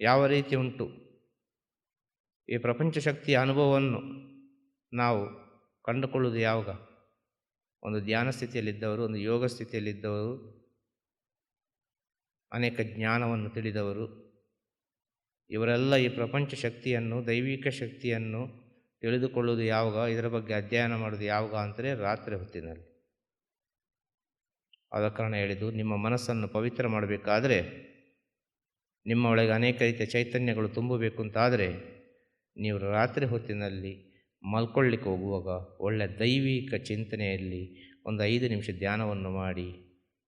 ಯಾವ ರೀತಿ ಉಂಟು? ಈ ಪ್ರಪಂಚ ಶಕ್ತಿಯ ಅನುಭವವನ್ನು ನಾವು ಕಂಡುಕೊಳ್ಳುವುದು ಯಾವಾಗ? ಒಂದು ಧ್ಯಾನ ಸ್ಥಿತಿಯಲ್ಲಿದ್ದವರು, ಒಂದು ಯೋಗ ಸ್ಥಿತಿಯಲ್ಲಿದ್ದವರು, ಅನೇಕ ಜ್ಞಾನವನ್ನು ತಿಳಿದವರು, ಇವರೆಲ್ಲ ಈ ಪ್ರಪಂಚ ಶಕ್ತಿಯನ್ನು, ದೈವಿಕ ಶಕ್ತಿಯನ್ನು ತಿಳಿದುಕೊಳ್ಳುವುದು ಯಾವಾಗ? ಇದರ ಬಗ್ಗೆ ಅಧ್ಯಯನ ಮಾಡೋದು ಯಾವಾಗ ಅಂದರೆ ರಾತ್ರಿ ಹೊತ್ತಿನಲ್ಲಿ. ಆದ ಕಾರಣ ಹೇಳಿದ್ದು, ನಿಮ್ಮ ಮನಸ್ಸನ್ನು ಪವಿತ್ರ ಮಾಡಬೇಕಾದರೆ ನಿಮ್ಮ ಒಳಗೆ ಅನೇಕ ರೀತಿಯ ಚೈತನ್ಯಗಳು ತುಂಬಬೇಕು ಅಂತಾದರೆ ನೀವು ರಾತ್ರಿ ಹೊತ್ತಿನಲ್ಲಿ ಮಲ್ಕೊಳ್ಳಿಕ್ಕೆ ಹೋಗುವಾಗ ಒಳ್ಳೆಯ ದೈವಿಕ ಚಿಂತನೆಯಲ್ಲಿ ಒಂದು ಐದು ನಿಮಿಷ ಧ್ಯಾನವನ್ನು ಮಾಡಿ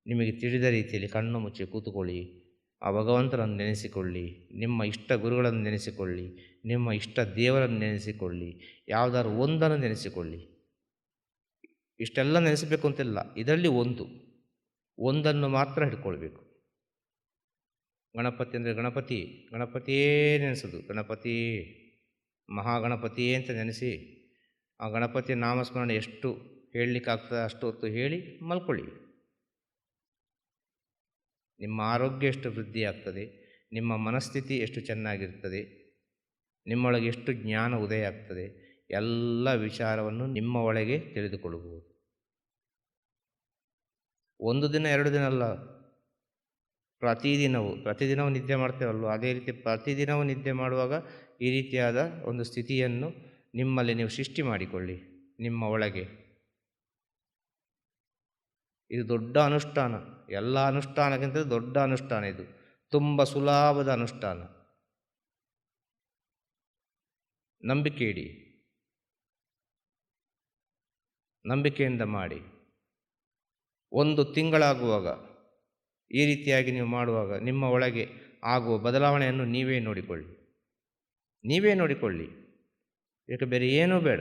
ನಿಮಗೆ ತಿಳಿದ ರೀತಿಯಲ್ಲಿ ಕಣ್ಣು ಮುಚ್ಚಿ ಕೂತುಕೊಳ್ಳಿ, ಆ ಭಗವಂತನನ್ನು ನೆನೆಸಿಕೊಳ್ಳಿ, ನಿಮ್ಮ ಇಷ್ಟ ಗುರುಗಳನ್ನು ನೆನೆಸಿಕೊಳ್ಳಿ, ನಿಮ್ಮ ಇಷ್ಟ ದೇವರನ್ನು ನೆನೆಸಿಕೊಳ್ಳಿ, ಯಾವುದಾದ್ರು ಒಂದನ್ನು ನೆನೆಸಿಕೊಳ್ಳಿ. ಇಷ್ಟೆಲ್ಲ ನೆನೆಸಬೇಕು ಅಂತಿಲ್ಲ, ಇದರಲ್ಲಿ ಒಂದು, ಒಂದನ್ನು ಮಾತ್ರ ಹಿಡ್ಕೊಳ್ಬೇಕು. ಗಣಪತಿ ಅಂದರೆ ಗಣಪತಿ ಗಣಪತಿಯೇ ನೆನೆಸೋದು, ಗಣಪತಿ ಮಹಾಗಣಪತಿಯೇ ಅಂತ ನೆನೆಸಿ ಆ ಗಣಪತಿಯ ನಾಮಸ್ಮರಣೆ ಎಷ್ಟು ಹೇಳಲಿಕ್ಕಾಗ್ತದೆ ಅಷ್ಟು ಹೊತ್ತು ಹೇಳಿ ಮಲ್ಕೊಳ್ಳಿ. ನಿಮ್ಮ ಆರೋಗ್ಯ ಎಷ್ಟು ವೃದ್ಧಿ ಆಗ್ತದೆ, ನಿಮ್ಮ ಮನಸ್ಥಿತಿ ಎಷ್ಟು ಚೆನ್ನಾಗಿರ್ತದೆ, ನಿಮ್ಮೊಳಗೆ ಎಷ್ಟು ಜ್ಞಾನ ಉದಯ ಆಗ್ತದೆ, ಎಲ್ಲ ವಿಚಾರವನ್ನು ನಿಮ್ಮ ಒಳಗೆ ತಿಳಿದುಕೊಳ್ಳಬಹುದು ಒಂದು ದಿನ, ಎರಡು ದಿನ ಅಲ್ಲ ಪ್ರತಿದಿನವೂ ಪ್ರತಿದಿನವೂ ನಿದ್ದೆ ಮಾಡ್ತೇವಲ್ವ? ಅದೇ ರೀತಿ ಪ್ರತಿದಿನವೂ ನಿದ್ದೆ ಮಾಡುವಾಗ ಈ ರೀತಿಯಾದ ಒಂದು ಸ್ಥಿತಿಯನ್ನು ನಿಮ್ಮಲ್ಲಿ ನೀವು ಸೃಷ್ಟಿ ಮಾಡಿಕೊಳ್ಳಿ, ನಿಮ್ಮ ಒಳಗೆ. ಇದು ದೊಡ್ಡ ಅನುಷ್ಠಾನ. ಎಲ್ಲ ಅನುಷ್ಠಾನಕ್ಕಿಂತ ದೊಡ್ಡ ಅನುಷ್ಠಾನ ಇದು. ತುಂಬ ಸುಲಭದ ಅನುಷ್ಠಾನ. ನಂಬಿಕೆ ಇಡಿ. ನಂಬಿಕೆಯಿಂದ ಮಾಡಿ. ಒಂದು ತಿಂಗಳಾಗುವಾಗ ಈ ರೀತಿಯಾಗಿ ನೀವು ಮಾಡುವಾಗ ನಿಮ್ಮ ಒಳಗೆ ಆಗುವ ಬದಲಾವಣೆಯನ್ನು ನೀವೇ ನೋಡಿಕೊಳ್ಳಿ. ನೀವೇ ನೋಡಿಕೊಳ್ಳಿ. ಇದಕ್ಕೆ ಬೇರೆ ಏನೂ ಬೇಡ.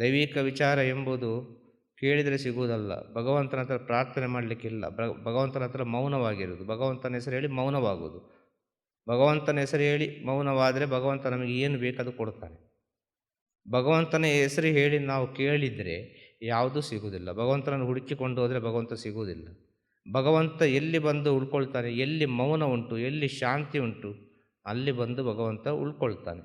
ದೈವಿಕ ವಿಚಾರ ಎಂಬುದು ಕೇಳಿದರೆ ಸಿಗುವುದಲ್ಲ. ಭಗವಂತನ ಹತ್ರ ಪ್ರಾರ್ಥನೆ ಮಾಡಲಿಕ್ಕಿಲ್ಲ. ಭಗವಂತನ ಹತ್ರ ಮೌನವಾಗಿರುವುದು. ಭಗವಂತನ ಹೆಸರು ಹೇಳಿ ಮೌನವಾಗುವುದು. ಭಗವಂತನ ಹೆಸರು ಹೇಳಿ ಮೌನವಾದರೆ ಭಗವಂತ ನಮಗೆ ಏನು ಬೇಕಾದ ಕೊಡ್ತಾನೆ ಭಗವಂತನ ಹೆಸರು ಹೇಳಿ ನಾವು ಕೇಳಿದರೆ ಯಾವುದೂ ಸಿಗುವುದಿಲ್ಲ. ಭಗವಂತನನ್ನು ಹುಡುಕಿಕೊಂಡು ಹೋದರೆ ಭಗವಂತ ಸಿಗುವುದಿಲ್ಲ. ಭಗವಂತ ಎಲ್ಲಿ ಬಂದು ಉಳ್ಕೊಳ್ತಾನೆ, ಎಲ್ಲಿ ಮೌನ ಉಂಟು, ಎಲ್ಲಿ ಶಾಂತಿ ಉಂಟು, ಅಲ್ಲಿ ಬಂದು ಭಗವಂತ ಉಳ್ಕೊಳ್ತಾನೆ.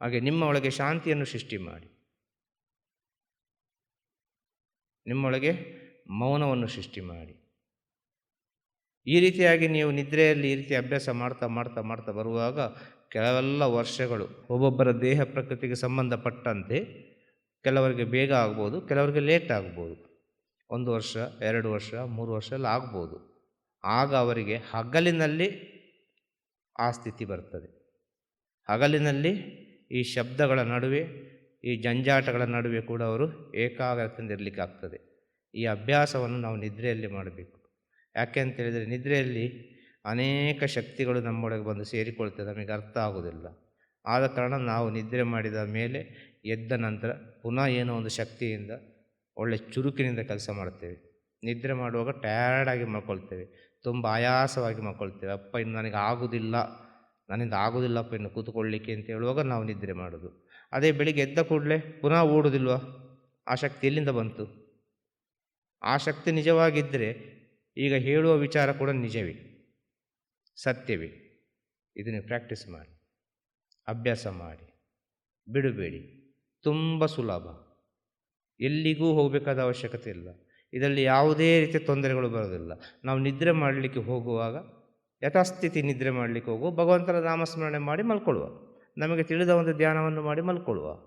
ಹಾಗೆ ನಿಮ್ಮ ಒಳಗೆ ಶಾಂತಿಯನ್ನು ಸೃಷ್ಟಿ ಮಾಡಿ. ನಿಮ್ಮೊಳಗೆ ಮೌನವನ್ನು ಸೃಷ್ಟಿ ಮಾಡಿ. ಈ ರೀತಿಯಾಗಿ ನೀವು ನಿದ್ರೆಯಲ್ಲಿ ಈ ರೀತಿ ಅಭ್ಯಾಸ ಮಾಡ್ತಾ ಮಾಡ್ತಾ ಮಾಡ್ತಾ ಬರುವಾಗ ಕೆಲವೆಲ್ಲ ವರ್ಷಗಳು ಒಬ್ಬೊಬ್ಬರ ದೇಹ ಪ್ರಕೃತಿಗೆ ಸಂಬಂಧಪಟ್ಟಂತೆ ಕೆಲವರಿಗೆ ಬೇಗ ಆಗ್ಬೋದು, ಕೆಲವರಿಗೆ ಲೇಟ್ ಆಗ್ಬೋದು. ಒಂದು ವರ್ಷ, ಎರಡು ವರ್ಷ, ಮೂರು ವರ್ಷ ಎಲ್ಲ ಆಗ್ಬೋದು. ಆಗ ಅವರಿಗೆ ಹಗಲಿನಲ್ಲಿ ಆ ಸ್ಥಿತಿ ಬರ್ತದೆ. ಹಗಲಿನಲ್ಲಿ ಈ ಶಬ್ದಗಳ ನಡುವೆ, ಈ ಜಂಜಾಟಗಳ ನಡುವೆ ಕೂಡ ಅವರು ಏಕಾಗ್ರತೆಯಿಂದ ಇರಲಿಕ್ಕಾಗ್ತದೆ ಈ ಅಭ್ಯಾಸವನ್ನು ನಾವು ನಿದ್ರೆಯಲ್ಲಿ ಮಾಡಬೇಕು. ಯಾಕೆ ಅಂತೇಳಿದರೆ ನಿದ್ರೆಯಲ್ಲಿ ಅನೇಕ ಶಕ್ತಿಗಳು ನಮ್ಮೊಳಗೆ ಬಂದು ಸೇರಿಕೊಳ್ತದೆ, ನಮಗೆ ಅರ್ಥ ಆಗುವುದಿಲ್ಲ ಆದ ಕಾರಣ ನಾವು ನಿದ್ರೆ ಮಾಡಿದ ಮೇಲೆ ಎದ್ದ ನಂತರ ಪುನಃ ಏನೋ ಒಂದು ಶಕ್ತಿಯಿಂದ ಒಳ್ಳೆ ಚುರುಕಿನಿಂದ ಕೆಲಸ ಮಾಡ್ತೇವೆ. ನಿದ್ರೆ ಮಾಡುವಾಗ ಟಯರ್ಡಾಗಿ ಮಲ್ಕೊಳ್ತೇವೆ, ತುಂಬ ಆಯಾಸವಾಗಿ ಮಲ್ಕೊಳ್ತೇವೆ. ಅಪ್ಪ, ಇನ್ನು ನನಗೆ ಆಗುವುದಿಲ್ಲ ನನ್ನಿಂದ ಆಗೋದಿಲ್ಲಪ್ಪ ಇನ್ನು ಕೂತ್ಕೊಳ್ಳಿಕ್ಕೆ ಅಂತ ಹೇಳುವಾಗ ನಾವು ನಿದ್ರೆ ಮಾಡೋದು. ಅದೇ ಬೆಳಿಗ್ಗೆ ಎದ್ದ ಕೂಡಲೇ ಪುನಃ ಓಡುವುದಿಲ್ವಾ ಆ ಶಕ್ತಿ ಎಲ್ಲಿಂದ ಬಂತು? ಆ ಶಕ್ತಿ ನಿಜವಾಗಿದ್ದರೆ ಈಗ ಹೇಳುವ ವಿಚಾರ ಕೂಡ ನಿಜವೇ. ಸತ್ಯವೇ. ಇದನ್ನು ಪ್ರ್ಯಾಕ್ಟೀಸ್ ಮಾಡಿ. ಅಭ್ಯಾಸ ಮಾಡಿ. ಬಿಡಬೇಡಿ. ತುಂಬ ಸುಲಭ. ಎಲ್ಲಿಗೂ ಹೋಗಬೇಕಾದ ಅವಶ್ಯಕತೆ ಇಲ್ಲ. ಇದರಲ್ಲಿ ಯಾವುದೇ ರೀತಿಯ ತೊಂದರೆಗಳು ಬರೋದಿಲ್ಲ ನಾವು ನಿದ್ರೆ ಮಾಡಲಿಕ್ಕೆ ಹೋಗುವಾಗ, ಯಥಾಸ್ಥಿತಿ ನಿದ್ರೆ ಮಾಡಲಿಕ್ಕೆ ಹೋಗುವ ಭಗವಂತನ ನಾಮಸ್ಮರಣೆ ಮಾಡಿ ಮಲ್ಕೊಳ್ಳುವ. ನಮಗೆ ತಿಳಿದ ಒಂದು ಧ್ಯಾನವನ್ನು ಮಾಡಿ ಮಲ್ಕೊಳ್ಳುವ.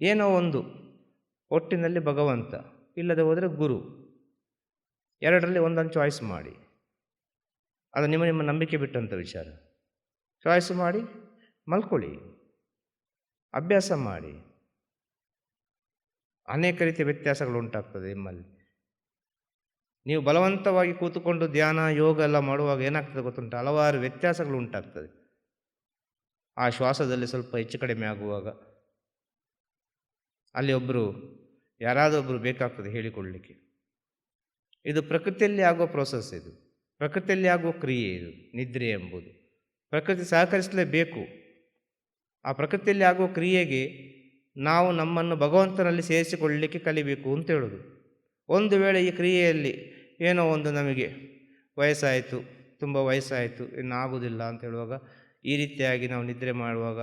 ಏನೋ ಒಂದು ಒಟ್ಟಿನಲ್ಲಿ ಭಗವಂತ, ಇಲ್ಲದೆ ಹೋದರೆ ಗುರು. ಎರಡರಲ್ಲಿ ಒಂದನ್ನು ಚಾಯ್ಸ್ ಮಾಡಿ. ಅದು ನಿಮ್ಮ ನಿಮ್ಮ ನಂಬಿಕೆ ಬಿಟ್ಟಂಥ ವಿಚಾರ. ಚಾಯ್ಸ್ ಮಾಡಿ, ಮಲ್ಕೊಳ್ಳಿ. ಅಭ್ಯಾಸ ಮಾಡಿ. ಅನೇಕ ರೀತಿಯ ವ್ಯತ್ಯಾಸಗಳು ಉಂಟಾಗ್ತದೆ ನಿಮ್ಮಲ್ಲಿ. ನೀವು ಬಲವಂತವಾಗಿ ಕೂತುಕೊಂಡು ಧ್ಯಾನ, ಯೋಗ ಎಲ್ಲ ಮಾಡುವಾಗ ಏನಾಗ್ತದೆ ಗೊತ್ತುಂಟ? ಹಲವಾರು ವ್ಯತ್ಯಾಸಗಳು ಉಂಟಾಗ್ತದೆ. ಆ ಶ್ವಾಸದಲ್ಲಿ ಸ್ವಲ್ಪ ಹೆಚ್ಚು ಕಡಿಮೆ ಆಗುವಾಗ. ಅಲ್ಲಿ ಒಬ್ಬರು ಯಾರಾದರೂ ಒಬ್ಬರು ಬೇಕಾಗ್ತದೆ ಹೇಳಿಕೊಳ್ಳಲಿಕ್ಕೆ ಇದು ಪ್ರಕೃತಿಯಲ್ಲಿ ಆಗುವ ಪ್ರೋಸೆಸ್ ಇದು. ಪ್ರಕೃತಿಯಲ್ಲಿ ಆಗುವ ಕ್ರಿಯೆ ಇದು, ನಿದ್ರೆ ಎಂಬುದು. ಪ್ರಕೃತಿ ಸಹಕರಿಸಲೇಬೇಕು. ಆ ಪ್ರಕೃತಿಯಲ್ಲಿ ಆಗುವ ಕ್ರಿಯೆಗೆ ನಾವು ನಮ್ಮನ್ನು ಭಗವಂತನಲ್ಲಿ ಸೇರಿಸಿಕೊಳ್ಳಲಿಕ್ಕೆ ಕಲಿಬೇಕು ಅಂತ ಹೇಳೋದು. ಒಂದು ವೇಳೆ ಈ ಕ್ರಿಯೆಯಲ್ಲಿ ಏನೋ ಒಂದು ನಮಗೆ ವಯಸ್ಸಾಯಿತು, ತುಂಬ ವಯಸ್ಸಾಯಿತು, ಇನ್ನು ಆಗುವುದಿಲ್ಲ ಅಂತ ಹೇಳುವಾಗ, ಈ ರೀತಿಯಾಗಿ ನಾವು ನಿದ್ರೆ ಮಾಡುವಾಗ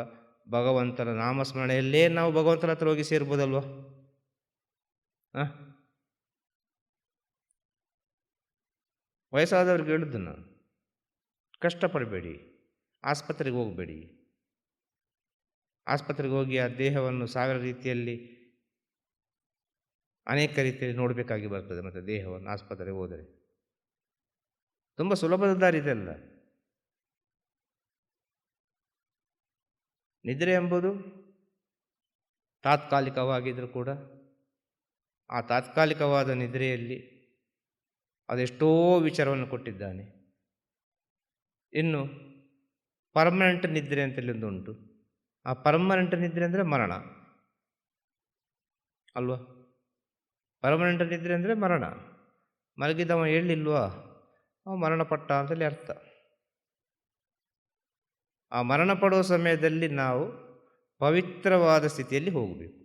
ಭಗವಂತನ ನಾಮಸ್ಮರಣೆಯಲ್ಲೇ ನಾವು ಭಗವಂತನ ಹತ್ರ ಹೋಗಿ ಸೇರ್ಬೋದಲ್ವ? ಹಾಂ? ವಯಸ್ಸಾದವ್ರಿಗೆ ಹೇಳಿದ್ದು ನಾನು ಕಷ್ಟಪಡಬೇಡಿ, ಆಸ್ಪತ್ರೆಗೆ ಹೋಗಬೇಡಿ. ಆಸ್ಪತ್ರೆಗೆ ಹೋಗಿ ಆ ದೇಹವನ್ನು ಸಾವಿರ ರೀತಿಯಲ್ಲಿ ಅನೇಕ ರೀತಿಯಲ್ಲಿ ನೋಡಬೇಕಾಗಿ ಬರ್ತದೆ ಮತ್ತು ದೇಹವನ್ನು ಆಸ್ಪತ್ರೆಗೆ ಹೋದರೆ. ತುಂಬ ಸುಲಭದ ದಾರಿ ಇದೆಲ್ಲ ನಿದ್ರೆ ಎಂಬುದು ತಾತ್ಕಾಲಿಕವಾಗಿದ್ದರೂ ಕೂಡ, ಆ ತಾತ್ಕಾಲಿಕವಾದ ನಿದ್ರೆಯಲ್ಲಿ ಅದೆಷ್ಟೋ ವಿಚಾರವನ್ನು ಕೊಟ್ಟಿದ್ದಾನೆ. ಇನ್ನು ಪರ್ಮನೆಂಟ್ ನಿದ್ರೆ ಅಂತೇಳಿ ಒಂದು ಉಂಟು? ಆ ಪರ್ಮನೆಂಟ್ ನಿದ್ರೆ ಅಂದರೆ ಮರಣ. ಅಲ್ವಾ? ಪರ್ಮನೆಂಟ್ ನಿದ್ರೆ ಅಂದರೆ ಮರಣ. ಮಲಗಿದವ ಹೇಳಿಲ್ವಾ ಅವ ಮರಣಪಟ್ಟ ಅಂತೇಳಿ ಅರ್ಥ. ಆ ಮರಣ ಪಡುವ ಸಮಯದಲ್ಲಿ ನಾವು ಪವಿತ್ರವಾದ ಸ್ಥಿತಿಯಲ್ಲಿ ಹೋಗಬೇಕು.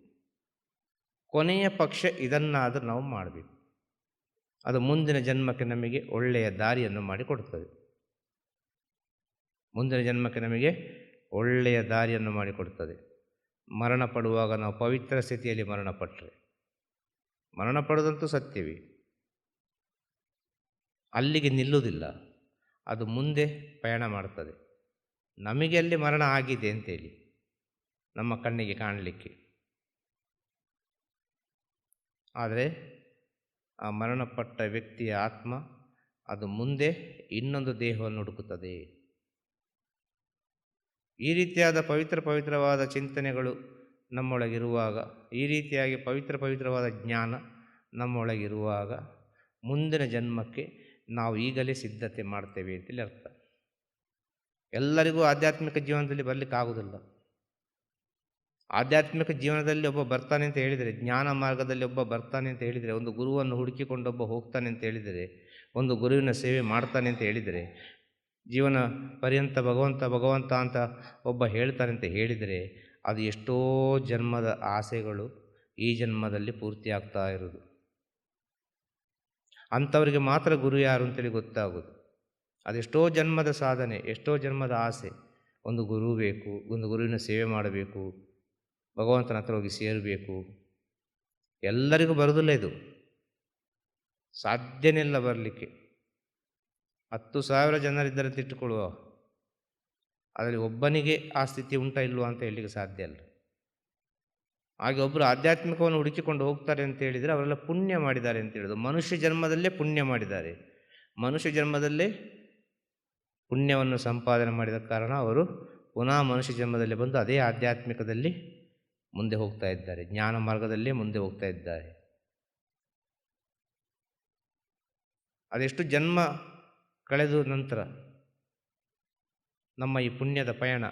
ಕೊನೆಯ ಪಕ್ಷ ಇದನ್ನಾದರೂ ನಾವು ಮಾಡಬೇಕು. ಅದು ಮುಂದಿನ ಜನ್ಮಕ್ಕೆ ನಮಗೆ ಒಳ್ಳೆಯ ದಾರಿಯನ್ನು ಮಾಡಿಕೊಡುತ್ತದೆ. ಮುಂದಿನ ಜನ್ಮಕ್ಕೆ ನಮಗೆ ಒಳ್ಳೆಯ ದಾರಿಯನ್ನು ಮಾಡಿಕೊಡುತ್ತದೆ. ಮರಣ ಪಡುವಾಗ ನಾವು ಪವಿತ್ರ ಸ್ಥಿತಿಯಲ್ಲಿ ಮರಣಪಟ್ಟರೆ ಮರಣ ಪಡೋದಂತೂ ಸತ್ಯವೇ. ಅಲ್ಲಿಗೆ ನಿಲ್ಲುವುದಿಲ್ಲ. ಅದು ಮುಂದೆ ಪಯಣ ಮಾಡ್ತದೆ. ನಮಗೆ ಅಲ್ಲಿ ಮರಣ ಆಗಿದೆ ಅಂತೇಳಿ ನಮ್ಮ ಕಣ್ಣಿಗೆ ಕಾಣಲಿಕ್ಕೆ. ಆದರೆ ಆ ಮರಣಪಟ್ಟ ವ್ಯಕ್ತಿಯ ಆತ್ಮ ಅದು ಮುಂದೆ ಇನ್ನೊಂದು ದೇಹವನ್ನು ಹುಡುಕುತ್ತದೆ. ಈ ರೀತಿಯಾದ ಪವಿತ್ರ ಪವಿತ್ರವಾದ ಚಿಂತನೆಗಳು ನಮ್ಮೊಳಗಿರುವಾಗ, ಈ ರೀತಿಯಾಗಿ ಪವಿತ್ರ ಪವಿತ್ರವಾದ ಜ್ಞಾನ ನಮ್ಮೊಳಗಿರುವಾಗ ಮುಂದಿನ ಜನ್ಮಕ್ಕೆ ನಾವು ಈಗಲೇ ಸಿದ್ಧತೆ ಮಾಡ್ತೇವೆ ಅಂತೇಳಿ ಅರ್ಥ. ಎಲ್ಲರಿಗೂ ಆಧ್ಯಾತ್ಮಿಕ ಜೀವನದಲ್ಲಿ ಬರಲಿಕ್ಕೆ ಆಗುವುದಿಲ್ಲ ಆಧ್ಯಾತ್ಮಿಕ ಜೀವನದಲ್ಲಿ ಒಬ್ಬ ಬರ್ತಾನೆ ಅಂತ ಹೇಳಿದರೆ, ಜ್ಞಾನ ಮಾರ್ಗದಲ್ಲಿ ಒಬ್ಬ ಬರ್ತಾನೆ ಅಂತ ಹೇಳಿದರೆ, ಒಂದು ಗುರುವನ್ನು ಹುಡುಕಿಕೊಂಡೊಬ್ಬ ಹೋಗ್ತಾನೆ ಅಂತ ಹೇಳಿದರೆ, ಒಂದು ಗುರುವಿನ ಸೇವೆ ಮಾಡ್ತಾನೆ ಅಂತ ಹೇಳಿದರೆ, ಜೀವನ ಪರ್ಯಂತ ಭಗವಂತ ಭಗವಂತ ಅಂತ ಒಬ್ಬ ಹೇಳ್ತಾನೆ ಅಂತ ಹೇಳಿದರೆ, ಅದು ಎಷ್ಟೋ ಜನ್ಮದ ಆಸೆಗಳು ಈ ಜನ್ಮದಲ್ಲಿ ಪೂರ್ತಿ ಆಗ್ತಾ ಇರೋದು ಅಂಥವರಿಗೆ ಮಾತ್ರ ಗುರು ಯಾರು ಅಂತೇಳಿ ಗೊತ್ತಾಗೋದು ಅದೆಷ್ಟೋ ಜನ್ಮದ ಸಾಧನೆ, ಎಷ್ಟೋ ಜನ್ಮದ ಆಸೆ. ಒಂದು ಗುರು ಬೇಕು, ಒಂದು ಗುರುವಿನ ಸೇವೆ ಮಾಡಬೇಕು ಭಗವಂತನ ಹತ್ರ ಹೋಗಿ ಸೇರಬೇಕು. ಎಲ್ಲರಿಗೂ ಬರೋದಿಲ್ಲ ಇದು. ಸಾಧ್ಯನಿಲ್ಲ ಬರಲಿಕ್ಕೆ. ಹತ್ತು ಸಾವಿರ ಜನರಿದ್ದರೆ ತಿಟ್ಟುಕೊಳ್ಳುವ ಅದರಲ್ಲಿ ಒಬ್ಬನಿಗೆ ಆ ಸ್ಥಿತಿ ಉಂಟಾ ಇಲ್ವಾ ಅಂತ ಹೇಳಲಿಕ್ಕೆ ಸಾಧ್ಯ ಅಲ್ಲ ಹಾಗೆ ಒಬ್ಬರು ಆಧ್ಯಾತ್ಮಿಕವನ್ನು ಹುಡುಕಿಕೊಂಡು ಹೋಗ್ತಾರೆ ಅಂತ ಹೇಳಿದರೆ ಅವರೆಲ್ಲ ಪುಣ್ಯ ಮಾಡಿದ್ದಾರೆ ಅಂತ ಹೇಳೋದು. ಮನುಷ್ಯ ಜನ್ಮದಲ್ಲೇ ಪುಣ್ಯ ಮಾಡಿದ್ದಾರೆ. ಮನುಷ್ಯ ಜನ್ಮದಲ್ಲೇ ಪುಣ್ಯವನ್ನು ಸಂಪಾದನೆ ಮಾಡಿದ ಕಾರಣ ಅವರು ಪುನಃ ಮನುಷ್ಯ ಜನ್ಮದಲ್ಲಿ ಬಂದು ಅದೇ ಆಧ್ಯಾತ್ಮಿಕದಲ್ಲಿ ಮುಂದೆ ಹೋಗ್ತಾ ಇದ್ದಾರೆ. ಜ್ಞಾನ ಮಾರ್ಗದಲ್ಲೇ ಮುಂದೆ ಹೋಗ್ತಾ ಇದ್ದಾರೆ. ಅದೆಷ್ಟು ಜನ್ಮ ಕಳೆದ ನಂತರ ನಮ್ಮ ಈ ಪುಣ್ಯದ ಪಯಣ,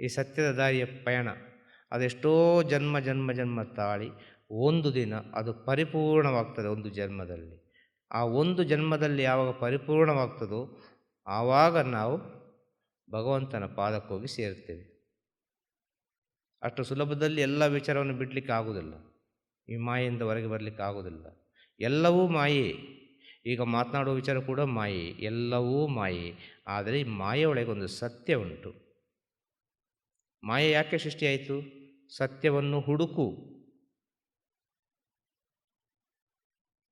ಈ ಸತ್ಯದ ದಾರಿಯ ಪಯಣ, ಅದೆಷ್ಟೋ ಜನ್ಮ ಜನ್ಮ ಜನ್ಮ ತಾಳಿ ಒಂದು ದಿನ ಅದು ಪರಿಪೂರ್ಣವಾಗ್ತದೆ ಒಂದು ಜನ್ಮದಲ್ಲಿ. ಆ ಒಂದು ಜನ್ಮದಲ್ಲಿ ಯಾವಾಗ ಪರಿಪೂರ್ಣವಾಗ್ತದೋ ಆವಾಗ ನಾವು ಭಗವಂತನ ಪಾದಕ್ಕೋಗಿ ಸೇರ್ತೇವೆ. ಅಷ್ಟು ಸುಲಭದಲ್ಲಿ ಎಲ್ಲ ವಿಚಾರವನ್ನು ಬಿಡಲಿಕ್ಕೆ ಆಗೋದಿಲ್ಲ ಈ ಮಾಯೆಯಿಂದ ಹೊರಗೆ ಬರಲಿಕ್ಕೆ ಆಗೋದಿಲ್ಲ ಎಲ್ಲವೂ ಮಾಯೆ. ಈಗ ಮಾತನಾಡುವ ವಿಚಾರ ಕೂಡ ಮಾಯೆ. ಎಲ್ಲವೂ ಮಾಯೆ. ಆದರೆ ಈ ಮಾಯೆಯೊಳಗೆ ಒಂದು ಸತ್ಯ ಉಂಟು. ಮಾಯೆ ಯಾಕೆ ಸೃಷ್ಟಿಯಾಯಿತು? ಸತ್ಯವನ್ನು ಹುಡುಕು.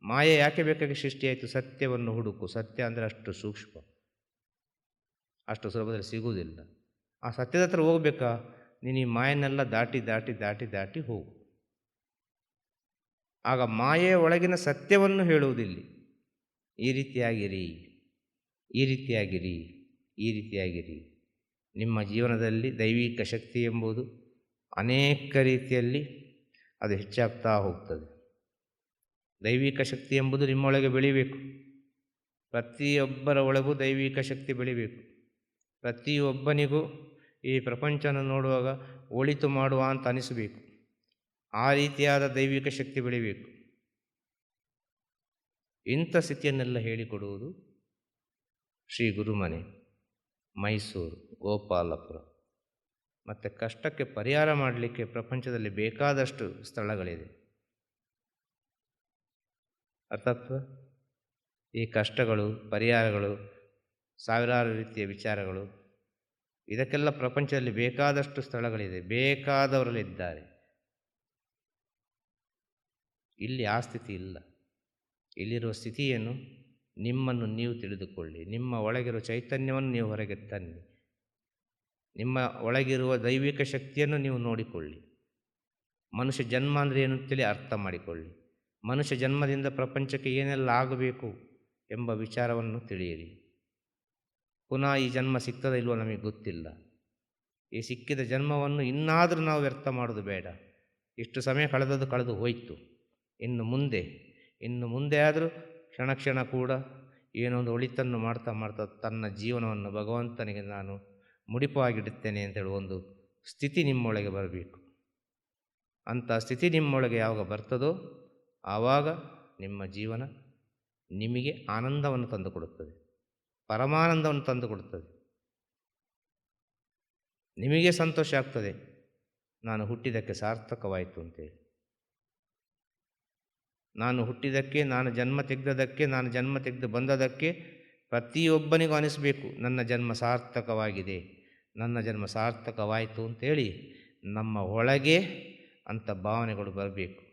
ಮಾಯೆ ಯಾಕೆ ಬೇಕಾಗಿ ಸೃಷ್ಟಿಯಾಯಿತು? ಸತ್ಯವನ್ನು ಹುಡುಕು. ಸತ್ಯ ಅಂದರೆ ಅಷ್ಟು ಸೂಕ್ಷ್ಮ. ಅಷ್ಟು ಸುಲಭದಲ್ಲಿ ಸಿಗುವುದಿಲ್ಲ. ಆ ಸತ್ಯದ ಹತ್ರ ಹೋಗ್ಬೇಕಾ? ನೀನು ಈ ಮಾಯನ್ನೆಲ್ಲ ದಾಟಿ ದಾಟಿ ದಾಟಿ ದಾಟಿ ಹೋಗು. ಆಗ ಮಾಯೆಯ ಒಳಗಿನ ಸತ್ಯವನ್ನು ಹೇಳುವುದಿಲ್ಲ. ಈ ರೀತಿಯಾಗಿರಿ ಈ ರೀತಿಯಾಗಿರಿ ಈ ರೀತಿಯಾಗಿರಿ. ನಿಮ್ಮ ಜೀವನದಲ್ಲಿ ದೈವಿಕ ಶಕ್ತಿ ಎಂಬುದು ಅನೇಕ ರೀತಿಯಲ್ಲಿ ಅದು ಹೆಚ್ಚಾಗ್ತಾ ಹೋಗ್ತದೆ. ದೈವಿಕ ಶಕ್ತಿ ಎಂಬುದು ನಿಮ್ಮೊಳಗೆ ಬೆಳಿಬೇಕು. ಪ್ರತಿಯೊಬ್ಬರ ಒಳಗೂ ದೈವಿಕ ಶಕ್ತಿ ಬೆಳಿಬೇಕು. ಪ್ರತಿಯೊಬ್ಬನಿಗೂ ಈ ಪ್ರಪಂಚನ ನೋಡುವಾಗ ಒಳಿತು ಮಾಡುವ ಅಂತ ಅನಿಸಬೇಕು. ಆ ರೀತಿಯಾದ ದೈವಿಕ ಶಕ್ತಿ ಬೆಳಿಬೇಕು. ಇಂಥ ಸ್ಥಿತಿಯನ್ನೆಲ್ಲ ಹೇಳಿಕೊಡುವುದು ಶ್ರೀ ಗುರುಮನೆ, ಮೈಸೂರು, ಗೋಪಾಲಪುರ. ಮತ್ತು ಕಷ್ಟಕ್ಕೆ ಪರಿಹಾರ ಮಾಡಲಿಕ್ಕೆ ಪ್ರಪಂಚದಲ್ಲಿ ಬೇಕಾದಷ್ಟು ಸ್ಥಳಗಳಿದೆ. ಅರ್ಥತ್ವ ಈ ಕಷ್ಟಗಳು, ಪರಿಹಾರಗಳು, ಸಾವಿರಾರು ರೀತಿಯ ವಿಚಾರಗಳು ಇದಕ್ಕೆಲ್ಲ ಪ್ರಪಂಚದಲ್ಲಿ ಬೇಕಾದಷ್ಟು ಸ್ಥಳಗಳಿದೆ. ಬೇಕಾದವರಲ್ಲಿದ್ದಾರೆ. ಇಲ್ಲಿ ಆ ಸ್ಥಿತಿ ಇಲ್ಲ. ಇಲ್ಲಿರುವ ಸ್ಥಿತಿಯನ್ನು ನಿಮ್ಮನ್ನು ನೀವು ತಿಳಿದುಕೊಳ್ಳಿ. ನಿಮ್ಮ ಒಳಗಿರುವ ಚೈತನ್ಯವನ್ನು ನೀವು ಹೊರಗೆ ತನ್ನಿ. ನಿಮ್ಮ ಒಳಗಿರುವ ದೈವಿಕ ಶಕ್ತಿಯನ್ನು ನೀವು ನೋಡಿಕೊಳ್ಳಿ. ಮನುಷ್ಯ ಜನ್ಮ ಅಂದರೆ ಏನು ಅಂತೇಳಿ ಅರ್ಥ ಮಾಡಿಕೊಳ್ಳಿ. ಮನುಷ್ಯ ಜನ್ಮದಿಂದ ಪ್ರಪಂಚಕ್ಕೆ ಏನೆಲ್ಲ ಆಗಬೇಕು ಎಂಬ ವಿಚಾರವನ್ನು ತಿಳಿಯಿರಿ. ಪುನಃ ಈ ಜನ್ಮ ಸಿಗ್ತದೆ ಇಲ್ವೋ ನಮಗೆ ಗೊತ್ತಿಲ್ಲ. ಈ ಸಿಕ್ಕಿದ ಜನ್ಮವನ್ನು ಇನ್ನಾದರೂ ನಾವು ವ್ಯರ್ಥ ಮಾಡೋದು ಬೇಡ. ಇಷ್ಟು ಸಮಯ ಕಳೆದದ್ದು ಕಳೆದು ಹೋಯಿತು. ಇನ್ನು ಮುಂದೆ ಇನ್ನು ಮುಂದೆ ಆದರೂ ಕ್ಷಣ ಕ್ಷಣ ಕೂಡ ಏನೊಂದು ಒಳಿತನ್ನು ಮಾಡ್ತಾ ಮಾಡ್ತಾ ತನ್ನ ಜೀವನವನ್ನು ಭಗವಂತನಿಗೆ ನಾನು ಮುಡಿಪಾಗಿಡುತ್ತೇನೆ ಅಂತೇಳಿ ಒಂದು ಸ್ಥಿತಿ ನಿಮ್ಮೊಳಗೆ ಬರಬೇಕು. ಅಂಥ ಸ್ಥಿತಿ ನಿಮ್ಮೊಳಗೆ ಯಾವಾಗ ಬರ್ತದೋ ಆವಾಗ ನಿಮ್ಮ ಜೀವನ ನಿಮಗೆ ಆನಂದವನ್ನು ತಂದುಕೊಡುತ್ತದೆ. ಪರಮಾನಂದವನ್ನು ತಂದುಕೊಡುತ್ತದೆ ನಿಮಗೆ ಸಂತೋಷ ಆಗ್ತದೆ. ನಾನು ಹುಟ್ಟಿದ್ದಕ್ಕೆ ಸಾರ್ಥಕವಾಯಿತು ಅಂತೇಳಿ. ನಾನು ಹುಟ್ಟಿದ್ದಕ್ಕೆ, ನಾನು ಜನ್ಮ ತೆಗೆದದಕ್ಕೆ ನಾನು ಜನ್ಮ ತೆಗೆದು ಬಂದದಕ್ಕೆ ಪ್ರತಿಯೊಬ್ಬನಿಗೂ ಅನಿಸಬೇಕು, ನನ್ನ ಜನ್ಮ ಸಾರ್ಥಕವಾಗಿದೆ, ನನ್ನ ಜನ್ಮ ಸಾರ್ಥಕವಾಯಿತು ಅಂತೇಳಿ ನಮ್ಮ ಒಳಗೆ ಅಂಥ ಭಾವನೆಗಳು ಬರಬೇಕು.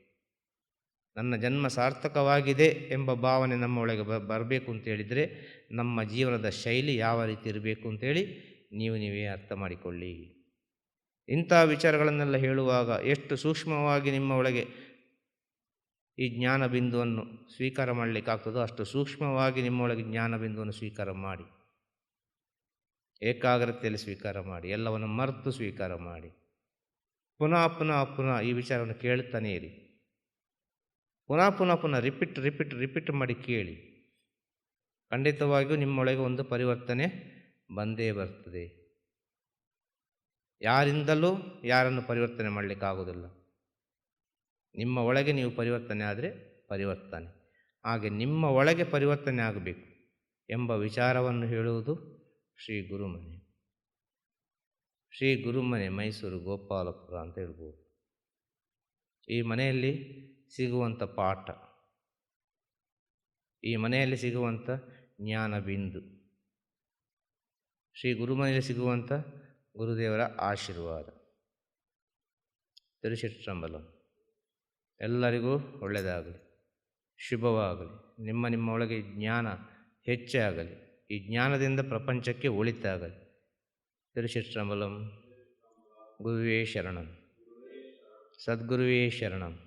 ನನ್ನ ಜನ್ಮ ಸಾರ್ಥಕವಾಗಿದೆ ಎಂಬ ಭಾವನೆ ನಮ್ಮ ಒಳಗೆ ಬ, ಬರಬೇಕು ಅಂತೇಳಿದರೆ ನಮ್ಮ ಜೀವನದ ಶೈಲಿ ಯಾವ ರೀತಿ ಇರಬೇಕು ಅಂತೇಳಿ ನೀವು ನೀವೇ ಅರ್ಥ ಮಾಡಿಕೊಳ್ಳಿ. ಇಂಥ ವಿಚಾರಗಳನ್ನೆಲ್ಲ ಹೇಳುವಾಗ ಎಷ್ಟು ಸೂಕ್ಷ್ಮವಾಗಿ ನಿಮ್ಮ ಒಳಗೆ ಈ ಜ್ಞಾನ ಬಿಂದುವನ್ನು ಸ್ವೀಕಾರ ಮಾಡಲಿಕ್ಕಾಗ್ತದೋ ಅಷ್ಟು ಸೂಕ್ಷ್ಮವಾಗಿ ನಿಮ್ಮೊಳಗೆ ಜ್ಞಾನ ಬಿಂದುವನ್ನು ಸ್ವೀಕಾರ ಮಾಡಿ. ಏಕಾಗ್ರತೆಯಲ್ಲಿ ಸ್ವೀಕಾರ ಮಾಡಿ, ಎಲ್ಲವನ್ನು ಮರೆತು ಸ್ವೀಕಾರ ಮಾಡಿ. ಪುನಃ ಪುನಃ ಪುನಃ ಈ ವಿಚಾರವನ್ನು ಕೇಳ್ತಾನೇ ಇರಿ. ಪುನಃ ಪುನಃ ಪುನಃ ರಿಪೀಟ್ ರಿಪೀಟ್ ರಿಪೀಟ್ ಮಾಡಿ ಕೇಳಿ. ಖಂಡಿತವಾಗಿಯೂ ನಿಮ್ಮೊಳಗೆ ಒಂದು ಪರಿವರ್ತನೆ ಬಂದೇ ಬರ್ತದೆ. ಯಾರಿಂದಲೂ ಯಾರನ್ನು ಪರಿವರ್ತನೆ ಮಾಡಲಿಕ್ಕಾಗೋದಿಲ್ಲ ನಿಮ್ಮ ಒಳಗೆ ನೀವು ಪರಿವರ್ತನೆ ಆದರೆ ಪರಿವರ್ತನೆ. ಹಾಗೆ ನಿಮ್ಮ ಒಳಗೆ ಪರಿವರ್ತನೆ ಆಗಬೇಕು ಎಂಬ ವಿಚಾರವನ್ನು ಹೇಳುವುದು ಶ್ರೀ ಗುರುಮನೆ. ಶ್ರೀ ಗುರುಮನೆ ಮೈಸೂರು ಗೋಪಾಲಪುರ ಅಂತ ಹೇಳ್ಬೋದು. ಈ ಮನೆಯಲ್ಲಿ ಸಿಗುವಂಥ ಪಾಠ. ಈ ಮನೆಯಲ್ಲಿ ಸಿಗುವಂಥ ಜ್ಞಾನ ಬಿಂದು ಶ್ರೀ ಗುರುಮನೆಯಲ್ಲಿ ಸಿಗುವಂಥ ಗುರುದೇವರ ಆಶೀರ್ವಾದ. ತಿರುಚಿಟ್ರಂಬಲಂ ಎಲ್ಲರಿಗೂ ಒಳ್ಳೆಯದಾಗಲಿ, ಶುಭವಾಗಲಿ. ನಿಮ್ಮ ನಿಮ್ಮ ಒಳಗೆ ಜ್ಞಾನ ಹೆಚ್ಚೇ ಆಗಲಿ. ಈ ಜ್ಞಾನದಿಂದ ಪ್ರಪಂಚಕ್ಕೆ ಒಳಿತಾಗಲಿ. ತಿರುಚಿಟ್ರಂಬಲಂ ಗುರುವೇ ಶರಣಂ. ಸದ್ಗುರುವೇ ಶರಣಂ.